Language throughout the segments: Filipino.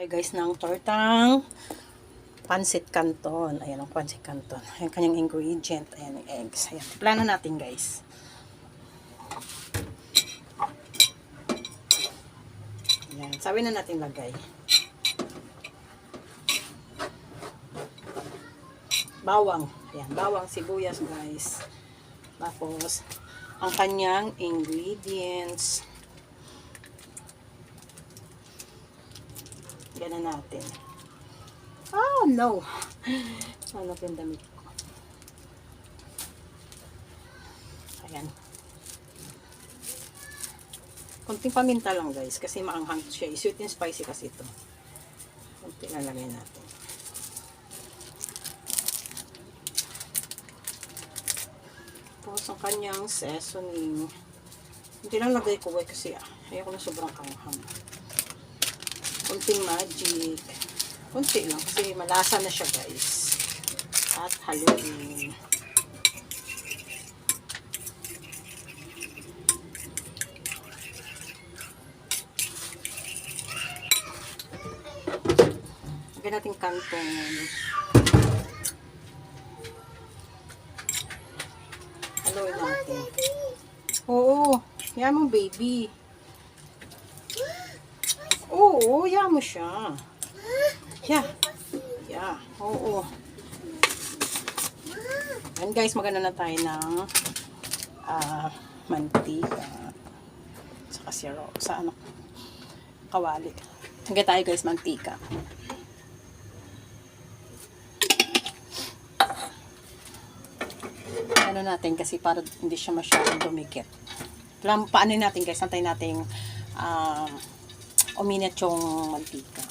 tayo guys ng tortang pancit canton. Ayan ang pancit canton. Ayan kanyang ingredient. Ayan yung eggs. Ayan. Plano natin guys. Ayan. Sabi na natin lagay. Bawang. Ayan. Bawang, sibuyas guys. Tapos, ang kanyang ingredients. Ganun natin. Oh, no. Ano pa yung damit ko? Ayan. Kunting paminta lang guys. Kasi maanghang siya. Sweet and spicy kasi ito. Kunti lang lagay natin. Tapos ang kanyang seasoning. Hindi lang lagay ko eh kasi ah, ayoko na sobrang anghang kunting magic. Kunti lang kasi malasa na siya guys. At haluin. Lagyan natin kantong. Haluin natin. Oo. Yan mo baby. Oo, ya mo siya. Yeah. Yeah. Oo. And guys, maganda na tayo ng ah, mantika. Saka syrup. Sa ano? Kawali. Hanggang tayo guys, mantika. Ano natin kasi para hindi siya masyadong dumikit. Paano natin guys, antay natin ah uminit yung mantika.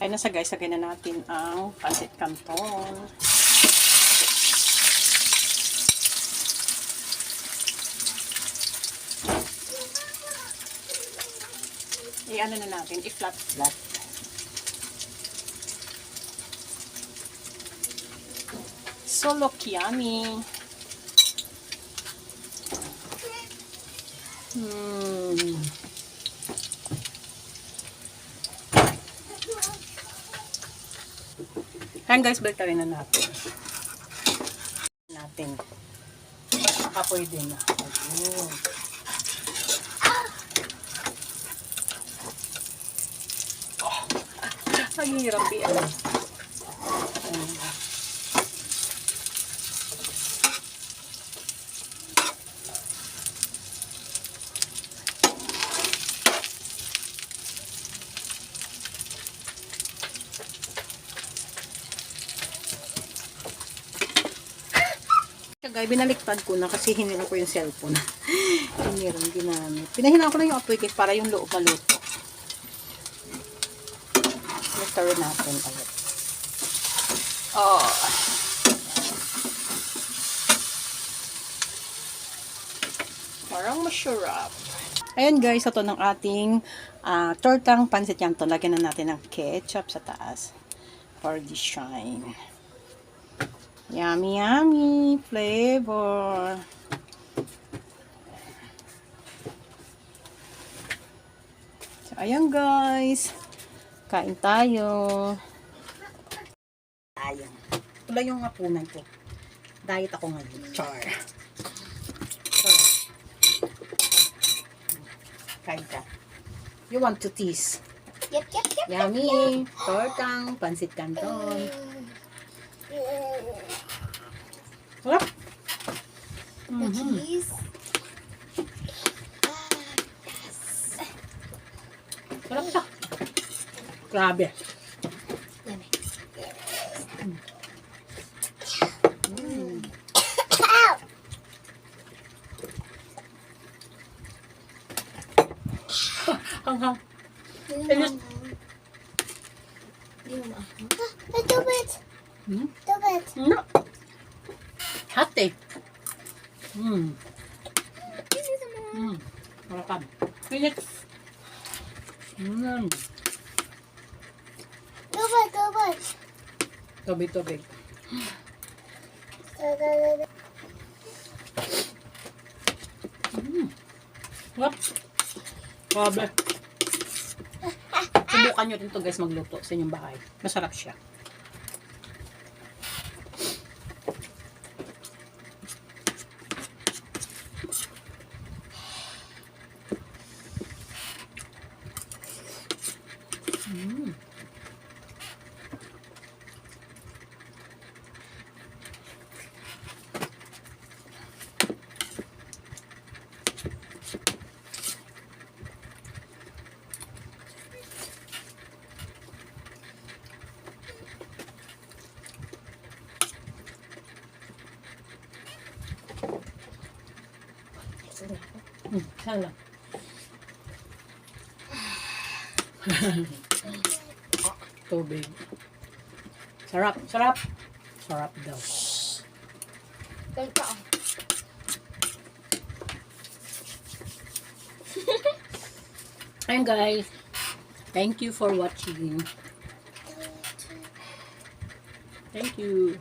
Kaya nasa guys, sagay na natin ang pancit canton. I-ano na natin, i-flat-flat. So look yummy. Hmm. Ayan guys, balik na natin. Natin. Baka pwede na. Ayun. Oh. Ang hirap yan. Ayun. Kagay, binaliktad ko na kasi hinira ko yung cellphone. Hinirang ginamit. Pinahina ko na yung apoy cake para yung loob maluto. Mixer natin ulit. Oh. Parang masyurap. Ayan guys, ito ng ating ah, tortang pansit yan to. Lagyan na natin ng ketchup sa taas for the shine. Yummy, yummy flavor. So, ayan guys. Kain tayo. Ayan. Ito lang yung hapunan ko. Diet ako ngayon. Char. So, kain ka. You want to tease? Yep, yep, yep. Yummy. Tortang, pansit canton. Sarap. The Mhm. cheese. Sarap siya. Grabe. Ow! Hanghang. Ayun. Ito. Hmm? Ito bit. No. Hot eh. Mm. Mm. Marakan. Pinit. Mm. Ito bit. Tubig, tubig. Mm. Sarap. Grabe. Subukan Subukan nyo rin to guys magluto sa inyong bahay. Masarap siya. Sarap. Tubig. Sarap, sarap. Sarap daw. Ganito. Ayun guys. Thank you for watching. Thank you.